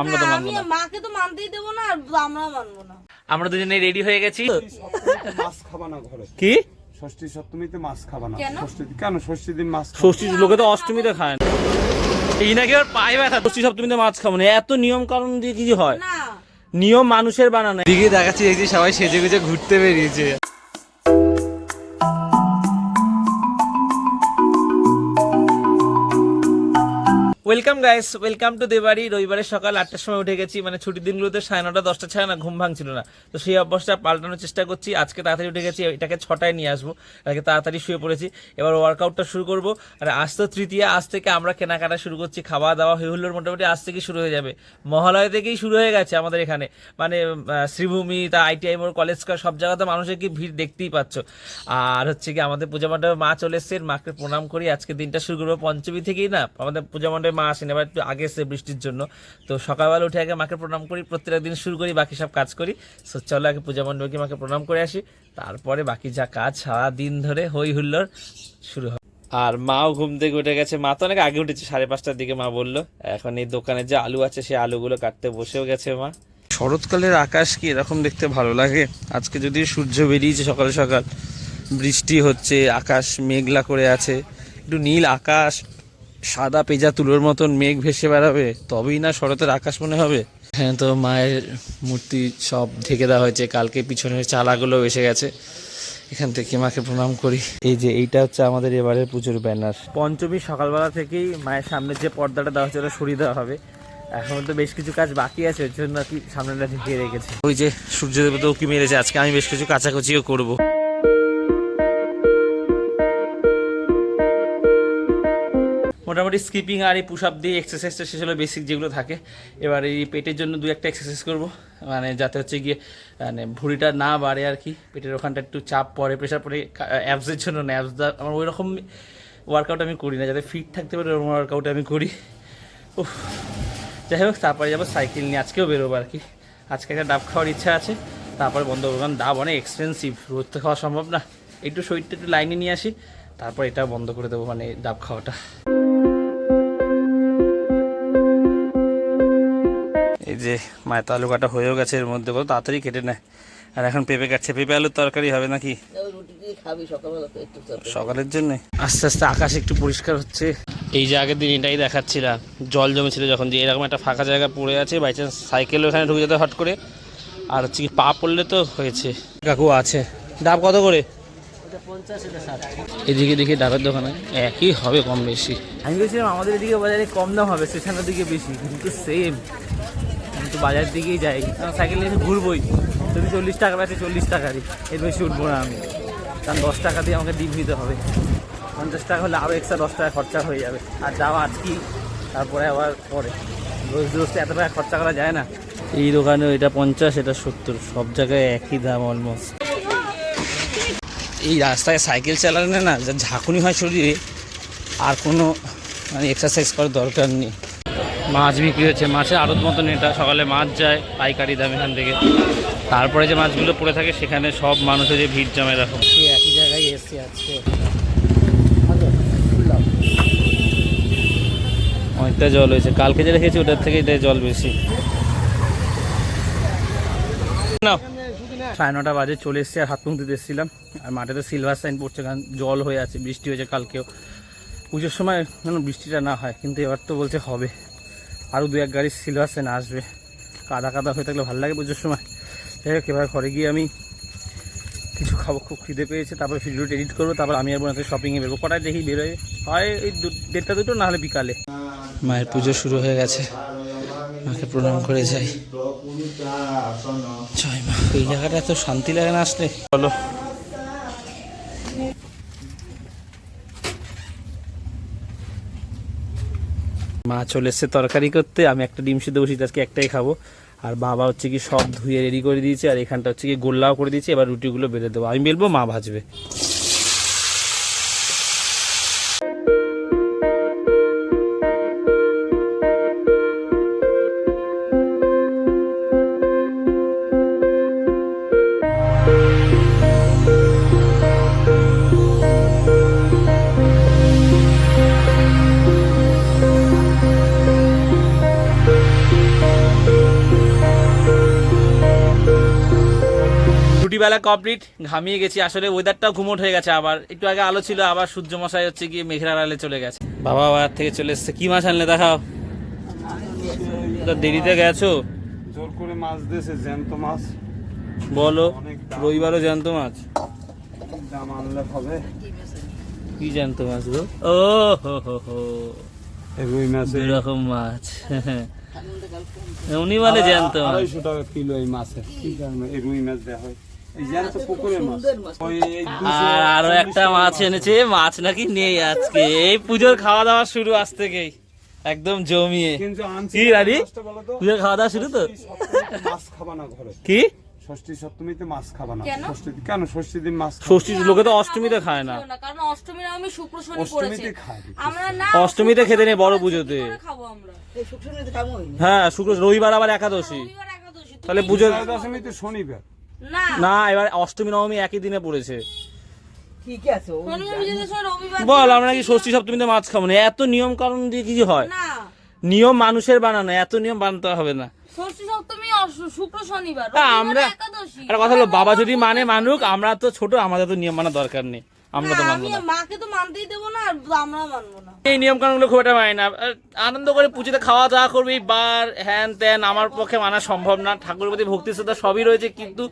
আমরা তো মানবো আমি না। মাকে তো মানতেই দেবো না আর আমরাও মানবো না। আমরা দুজনে রেডি হয়ে গেছি। মাছ খাবা না ঘরে। কি? ষষ্ঠী সপ্তমীতে মাছ খাবা না। কেন? ষষ্ঠী কেন ষষ্ঠী দিন মাছ? ষষ্ঠী লোকে তো অষ্টমীতে খায় না। এই নাকি আর পায়ে ব্যথা? ষষ্ঠী সপ্তমীতে মাছ খাব না। এত নিয়ম কারণ দিয়ে কি হয়? নিয়ম মানুষের বানানো। দিকে দেখাচ্ছি দেখছি সবাই সেজে গুজে ঘুরতে বেরিয়েছে। Welcome guys welcome to Debari রবিবারের সকাল আটটার সময় উঠে গেছি। মানে ছুটির দিনগুলোতে সাড়ে নটা, দশটা ছাড়া না, ঘুম ভাঙছিল না। তো সেই অভ্যাসটা পাল্টানোর চেষ্টা করছি। আজকে তাড়াতাড়ি উঠে গেছি, এটাকে ছটায় নিয়ে আসব। এটাকে তাড়াতাড়ি শুয়ে পড়েছি। এবার ওয়ার্কআউটটা শুরু করব। আর আজ তো তৃতীয়া, আজ থেকে আমরা কেনাকাটা শুরু করছি। খাওয়া দাওয়া হই হুল্লোড় মোটামুটি আজ থেকেই শুরু হয়ে যাবে। মহালয় থেকেই শুরু হয়ে গেছে আমাদের এখানে। মানে শ্রীভূমি, তা আইটিআই মোড়, কলেজ সব জায়গাতে মানুষের কি ভিড় দেখতেই পাচ্ছ। আর হচ্ছে কি, আমাদের পূজা মণ্ডপে মা চলে এসছেন মাকে প্রণাম করি। আজকে দিনটা শুরু করব পঞ্চমী থেকেই না, আমাদের পূজা মণ্ডপে মা আসেন এবার একটু আগে এসে বৃষ্টির জন্য। তো সকালবেলা উঠে আগে মাকে প্রণাম করি, প্রত্যেকটা দিন শুরু করি, বাকি সব কাজ করি। সো চলো আগে পূজা মণ্ডপে গিয়ে মাকে প্রণাম করে আসি। তারপরে বাকি যা কাজ, সারা দিন ধরে হই হুল্লোড় শুরু হবে। আর মাও ঘুম থেকে উঠে গেছে। মা তো অনেক আগে উঠেছে, সাড়ে পাঁচটার দিকে মা বলল। এখন এই দোকানে যে আলু আছে, সেই আলুগুলো কাটতে বসেও গেছে মা। শরৎকালের আকাশ কি এরকম দেখতে ভালো লাগে? আজকে যদি সূর্য বেরিয়েছে সকাল সকাল, বৃষ্টি হচ্ছে, আকাশ মেঘলা করে আছে, একটু নীল আকাশ সাদা পেজা তুলোর মতন মেঘ ভেসে বেড়াবে তবেই না শরতের আকাশ মনে হবে? হ্যাঁ তো মায়ের মূর্তি সব ঢেকে দেওয়া হয়েছে। কালকে পিছনের চালাগুলো এসে গেছে। এখান থেকে মাকে প্রণাম করি। এই যে এইটা হচ্ছে আমাদের এবারের পুজোর ব্যানার। পঞ্চমী সকালবেলা থেকেই মায়ের সামনে যে পর্দাটা দেওয়া হচ্ছে ওটা সরিয়ে দেওয়া হবে। এখন তো বেশ কিছু কাজ বাকি আছে ওর জন্য আর কি সামনেটা ঢেকে রেখেছে। ওই যে সূর্যদেব তো উকি মেরেছে আজকে আমি বেশ কিছু কাচাকুচিও করব। মোটামুটি স্কিপিং আর এই পুশ আপ দিয়ে এক্সারসাইজটা শেষ হলো বেসিক যেগুলো থাকে, এবার এই পেটের জন্য দু একটা এক্সারসাইজ করব। মানে যাতে হচ্ছে গিয়ে মানে ভুঁড়িটা না বাড়ে আর কি, পেটের ওখানটা একটু চাপ পড়ে প্রেশার পড়ে অ্যাপসের জন্য না অ্যাবসটা আমার ওই রকম ওয়ার্কআউট আমি করি না, যাতে ফিট থাকতে পারে ওরকম ওয়ার্কআউট আমি করি। উফ, যাই হোক, তারপরে যাব সাইকেল নিয়ে, আজকেও বেরোবো আর কি। আজকে একটা ডাব খাওয়ার ইচ্ছা আছে, তারপরে বন্ধ করব কারণ ডাব অনেক এক্সপেন্সিভ রোজ তো খাওয়া সম্ভব না। একটু শরীরটা একটু লাইনে নিয়ে আসি, তারপর এটা বন্ধ করে দেবো মানে ডাব খাওয়াটা। এই যে মায়ের আলু কাটা হয়েও গেছে এর মধ্যে কত তাড়াতাড়ি কেটে নেয়। আর এখন পেঁপে কাটছে পেঁপে আলুর তরকারি হবে নাকি? সকালের জন্য। আস্তে আস্তে আকাশ একটু পরিষ্কার হচ্ছে। এই যে আগের দিন এটাই দেখাচ্ছিলাম জল জমেছিল যখন যে এরকম একটা ফাঁকা জায়গা পড়ে আছে বাই চান্স সাইকেল ওখানে ঢুকে যেতে হট করে। আর হচ্ছে কি পা পড়লে তো হয়েছে। কাকু আছে। ডাব কত করে? এদিকে দেখি ডাবের দোকানে একই হবে কম বেশি। আমি বলছিলাম আমাদের এদিকে বাজারে কম দাম হবে সেখানের দিকে বেশি কিন্তু সেম তো বাজার দিকেই যাই। কারণ সাইকেল নিয়ে ঘুরবোই। যদি চল্লিশ টাকা আছে চল্লিশ টাকারই। এর বেশি উঠবো না আমি। কারণ দশ টাকা দিয়ে আমাকে ডিম নিতে হবে। পঞ্চাশ টাকা হলে আরও এক্সট্রা দশ টাকা খরচা হয়ে যাবে। আর যাওয়া আজকেই তারপরে আবার পরে। রোজ রোজ তো এত টাকা খরচা করা যায় না। এই দোকানে এটা পঞ্চাশ এটা সত্তর। সব জায়গায় একই দাম অলমোস্ট এই রাস্তায় সাইকেল চালানো না যা ঝাঁকুনি হয় শরীরে আর কোনো মানে এক্সারসাইজ করার দরকার নেই। মাছ বিক্রি হচ্ছে মাছের আড়ত মতন এটা। সকালে মাছ যায় পাইকারি দাম এখান থেকে। তারপরে যে মাছগুলো পড়ে থাকে সেখানে সব মানুষের যে ভিড় জমে রাখো একই জায়গায় এসে আজকে। অনেকটা জল হয়েছে। কালকে যে রেখেছি ওটার থেকে এটা জল বেশি। সাড়ে নটা বাজে চলে এসেছি আর হাত মুখ দিতে এসেছিলাম। আর মাঠে তো সিলভার সাইন পড়ছে কারণ জল হয়ে আছে বৃষ্টি হয়েছে কালকেও। পুজোর সময় যেন বৃষ্টিটা না হয় কিন্তু এবার তো বলছে হবে। আরও দু এক গাড়ি ছিল সিলভার সাইন আসবে। কাদা কাদা হয়ে থাকলে ভালো লাগে পুজোর সময়। যাই হোক, এবার ঘরে গিয়ে আমি কিছু খাব, খুব খিদে পেয়েছে, তারপর ভিডিওটা এডিট করব, তারপর আমি আর বোনাতে শপিংয়ে বেরোবো। কটায় দেখি বেরোয়? হয় এই দেড়টা দুটো না হলে বিকালে। মায়ের পুজো শুরু হয়ে গেছে। মাকে প্রণাম করে যাই। জয় মা। এই জায়গাটা এত শান্তি লাগে না আসলে। চলো। মা চলে এসছে তরকারি করতে, আমি একটা ডিম সিদ্ধ বসি আজকে একটাই খাব। আর বাবা হচ্ছে কি সব ধুয়ে রেডি করে দিয়েছে, আর এখানটা হচ্ছে কি গোল্লাও করে দিয়েছে, এবার রুটিগুলো বেলে দেবো। আমি বেলবো, মা ভাজবে। ছুটিবেলা কমপ্লিট ঘামিয়ে গেছি। আসলে ওয়েদারটাও ঘুমট হয়ে গেছে আবার। একটু আগে আলো ছিল আবার সূর্য মশাই হচ্ছে গিয়ে মেঘের আড়ালে চলে গেছে। বাবা বাবার থেকে চলে এসছে। কি মাছ আনলে দেখাও। দেরিতে গেছো? জোর করে মাছ দিয়েছে জ্যান্ত মাছ। বলো রবিবারও জ্যান্ত মাছ? দাম আনলে হবে? কি জ্যান্ত মাছ গো? ও হো হো হো। রুই মাছে। এরকম মাছ। উনি বলে জ্যান্ত মাছ। আড়াইশো টাকা কিলো এই মাছে। কি কারণে এই রুই মাছ দেওয়া হয় আর আরও একটা মাছ এনেছে মাছ নাকি নেই আজকে। এই পুজোর খাওয়া দাওয়া শুরু আজ থেকেই একদম জমিয়ে। কি রানি? মাছটা বলো তো? পুজোর খাওয়া দাওয়া শুরু তো? মাছ খাবা না ঘরে? কি? ষষ্ঠী সপ্তমীতে মাছ খাবা না? ষষ্ঠী কেন ষষ্ঠী দিন মাছ লোকে তো অষ্টমীতে খায় না। কারণ অষ্টমীর আমি শুক্র শনি অষ্টমীতে খায় আমরা না অষ্টমীতে খেতে নেই বড় পুজোতে। খাব আমরা? হ্যাঁ শুক্র রবিবার আবার একাদশী। তাহলে পুজোর বিজয়া দশমী শনিবার। না। না এবার অষ্টমী নবমী একই দিনে পড়েছে। বল আমরা কি ষষ্ঠী সপ্তমীতে মাছ খাব না। এত নিয়ম কারণ দিয়ে কি হয়? নিয়ম মানুষের বানানো এত নিয়ম বানাতে হবে না। ষষ্ঠী সপ্তমী অস- শুক্র শনিবার তা আমরা একটা কথা হলো বাবা যদি মানে মানুক আমরা তো ছোট আমাদের তো নিয়ম মানা দরকার নেই। আমরা তো মানবো না। মাকে তো মানতেই দেবো না আর আমরা মানবো না। এই নিয়ম কানুনগুলো খুব একটা মানি না। আনন্দ করে পুজোতে খাওয়া দাওয়া করবি বার হ্যান ত্যান আমার পক্ষে মানা সম্ভব না। ঠাকুরের প্রতি ভক্তি শ্রদ্ধা সবই রয়েছে কিন্তু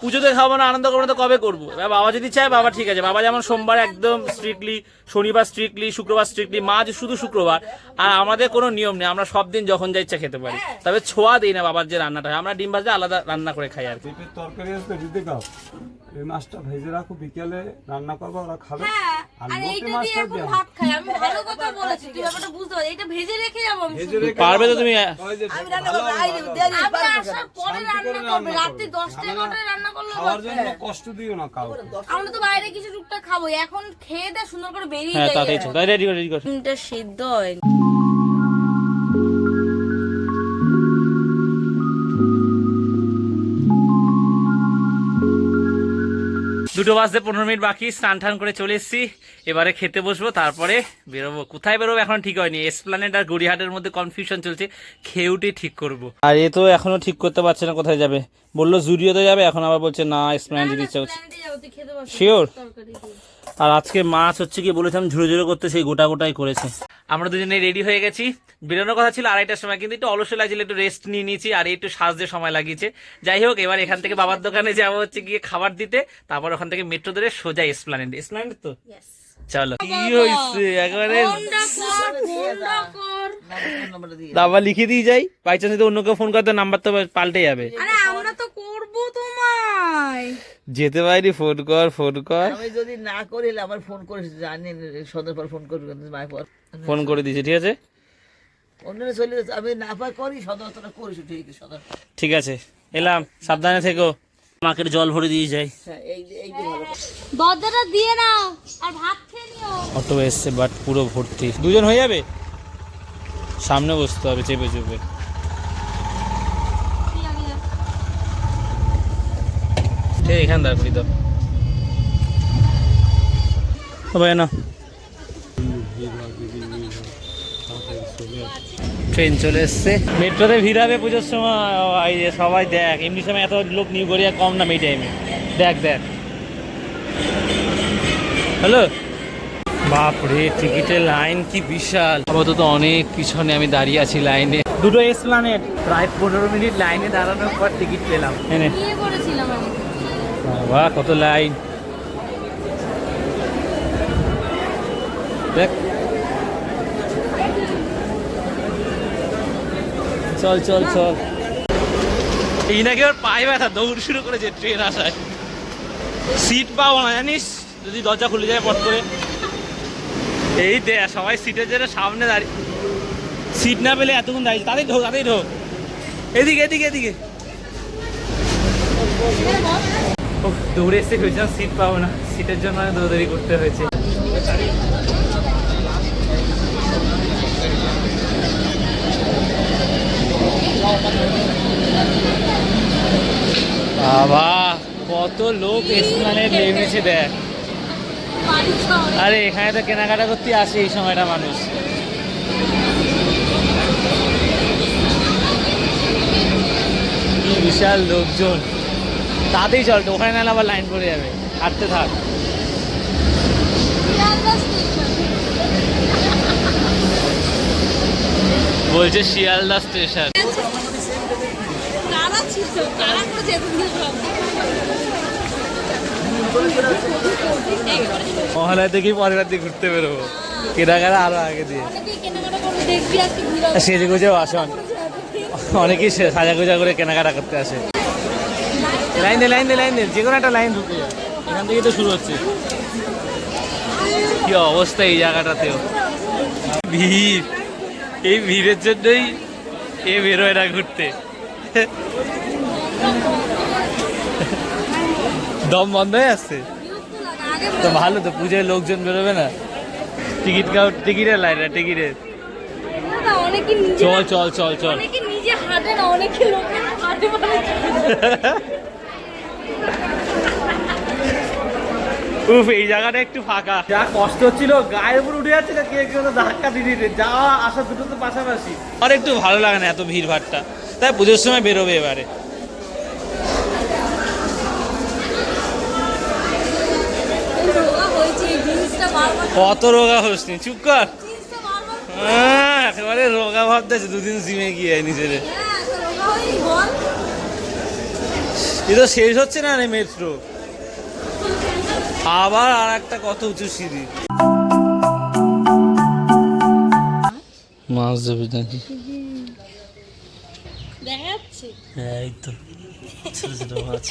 পুজোতে খাব না আনন্দ করব না তো কবে করব? বাবা যদি চায় বাবা ঠিক আছে। বাবা যেমন সোমবার একদম স্ট্রিক্টলি শনিবার স্ট্রিক্টলি শুক্রবার স্ট্রিক্টলি মাঝ শুধু শুক্রবার। আর আমাদের কোনো নিয়ম নেই আমরা সব দিন যখন যা ইচ্ছা খেতে পারি। তবে ছোঁয়া দিই না বাবার যে রান্নাটা হয় আমরা ডিম ভাজা আলাদা রান্না করে খাই আর কি। তরকারি আছে দিতে গাও এই মাছটা ভেজে রাখো বিকেলে রান্না করব ওরা খাবে। হ্যাঁ আর আর লোকে এইটা দিয়ে মাছটা এখন দেয়। ভাত খাই আমি ভালো কথা বলেছি তুই ব্যাপারটা বুঝতে পারছিস এটা ভেজে রেখে যাব আমি ভেজে রেখে পারবে তো তুমি ওই যে ভালো হবে। আমি আসার পরে রান্না করবে রাত্রি দশটা এগারোটায় রান্না করলে খাওয়ার হবে। জন্য কষ্ট দিও না আমরা তো বাইরে কিছু টুকটাক খাব এখন খেয়ে দে সুন্দর করে হ্যাঁ তাতেই চল। তাই রেডি করে রেডি কর। ডিমটা সিদ্ধ হয় দুটো বাজতে পনেরো মিনিট বাকি স্নান টান করে চলে এসেছি। এবারে খেতে বসবো তারপরে বেরোবো। কোথায় বেরোবো এখন ঠিক হয়নি। এসপ্লানেট আর গড়িহাটের মধ্যে কনফিউশন চলছে। খেয়ে উঠে ঠিক করব। আর এ তো এখনও ঠিক করতে পারছে না কোথায় যাবে। বলল জুডিওতে যাবে এখন আবার বলছে না এসপ্লানেট ইচ্ছা করছে। শিওর আর আজকে মাছ হচ্ছে কি বলেছিলাম ঝুড়ো ঝুড়ো করতে সেই গোটা গোটাই করেছে। আমরা দুজনে রেডি হয়ে গেছি। বেরোনোর কথা ছিল আড়াইটার সময় কিন্তু একটু অলস লাগছিল একটু রেস্ট নিয়ে নিয়েছি আর একটু সাজতে সময় লাগিয়েছে। যাই হোক এবার এখান থেকে বাবার দোকানে যাব হচ্ছে গিয়ে খাবার দিতে। তারপর ওখান থেকে মেট্রো ধরে সোজা এসপ্লানেড এসপ্লানেড তো? চলো। কি হয়েছে? একেবারে দাবা লিখে দিয়ে যাই। বাই চান্স অন্য কেউ ফোন করতে নাম্বার তো পাল্টে যাবে। আরে আমরা তো করব তোমায়। যেতে পারি ফোন কর ফোন কর। আমি যদি না করি আমার ফোন করিস জানি সন্ধ্যার পর ফোন করবি মায়ের পর। ফোন করে দিয়েছে ঠিক আছে? অন্যরা চলে যাচ্ছে, আমি না পাই করি তোরা করিস ঠিক আছে সন্ধ্যা। ঠিক আছে এলাম সাবধানে থেকো। মাকে জল ভরে দিয়ে যাই। হ্যাঁ এই যে- এই যে ভালো। কথা। দিয়ে নাও আর ভাত খেয়ে নিও। অটো এসছে বাট পুরো ভর্তি। দুজন হয়ে যাবে? সামনে বসতে হবে চেপে চেপে। ঠিক এখানে দাঁড় করি তো সবাই না ট্রেন চলে এসছে। মেট্রোতে ভিড় হবে পুজোর সময় সবাই দেখ এমনি সময় এত লোক নিউ গড়িয়া কম না এই টাইমে দেখ দেখ। হ্যালো? বাপরে টিকিটের লাইন কি বিশাল। আপাতত অনেক পিছনে আমি দাঁড়িয়ে আছি লাইনে। দুটো এসপ্লানেট প্রায় পনেরো মিনিট লাইনে দাঁড়ানোর পর টিকিট পেলাম। বাবা কত লাইন। দেখ। চল চল চল। এই নাকি ওর পায়ে ব্যথা, দৌড় শুরু করেছে ট্রেন আসায়। সিট পাবো না, জানিস? যদি দরজা খুলে যায় পট করে। এই দে সবাই সিটের জন্য সামনে দাঁড়িয়ে সিট না পেলে এতক্ষণ দাঁড়িয়ে তাদের ঢোক তাদের ঢোক। এদিকে এদিকে এদিকে। দৌড়ে এসে ভেবেছিলাম সিট পাবো না। সিটের জন্য অনেক দৌড়াদৌড়ি করতে হয়েছে। বাবা, কত লোক এসমানে নেমেছে দেখ। আরে, এখানে তো কেনাকাটা করতে আসে এই সময়টা মানুষ। বিশাল লোকজন। তাতেই চল ওখানে নাহলে আবার লাইন পড়ে যাবে। হাঁটতে থাক। বলছে শিয়ালদা স্টেশন। মহালয়া দেখেই পরের রাত ঘুরতে বেরোবো। কেনাকাটা আরও আগে দিয়ে। সেজে গুজেও আসন অনেকেই সে- সাজা গুজা করে কেনাকাটা করতে আসে। লাইন দে লাইন দে লাইন দে যে কোনো একটা লাইন ঢুকে এখান থেকেই তো শুরু হচ্ছে। কি অবস্থা এই জায়গাটাতেও ভিড়। এই ভিড়ের জন্যই এ বেরোয় না ঘুরতে। দম বন্ধ হয়ে আসছে? তো ভালো তো পুজোয় লোকজন বেরোবে না। টিকিট কাউ টিকিটের লাইন না টিকিটের চল চল চল চল। অনেকে নিজে হাঁটে না অনেকে লোকের হাঁটে উফ এই জায়গাটা একটু ফাঁকা। যা কষ্ট হচ্ছিল গায়ের উপর উঠে যাচ্ছে না কে কেউ ধাক্কা দিয়ে দিতে যাওয়া আসা দুটো তো পাশাপাশি। আর একটু ভালো লাগে না এত ভিড় ভাড়টা তাই পুজোর সময় বেরোবে এবারে। কত রোগা হোসনি চুপ কর। একেবারে রোগা ভাবতেছে দুদিন জিমে গিয়ে নিজের। হ্যাঁ এ তো শেষ হচ্ছে না রে মেট্রো আবার আর একটা কত উঁচু সিঁড়ি। মাছ দেবে নাকি? হ্যাঁ এই তো। ছোট ছোট মাছ।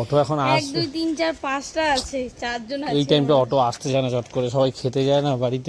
অটো এখন আসছে। দুই তিন চার পাঁচটা আছে চারজন এই টাইমটা অটো আসতে যায় না চট করে। সবাই খেতে যায় না বাড়িতে।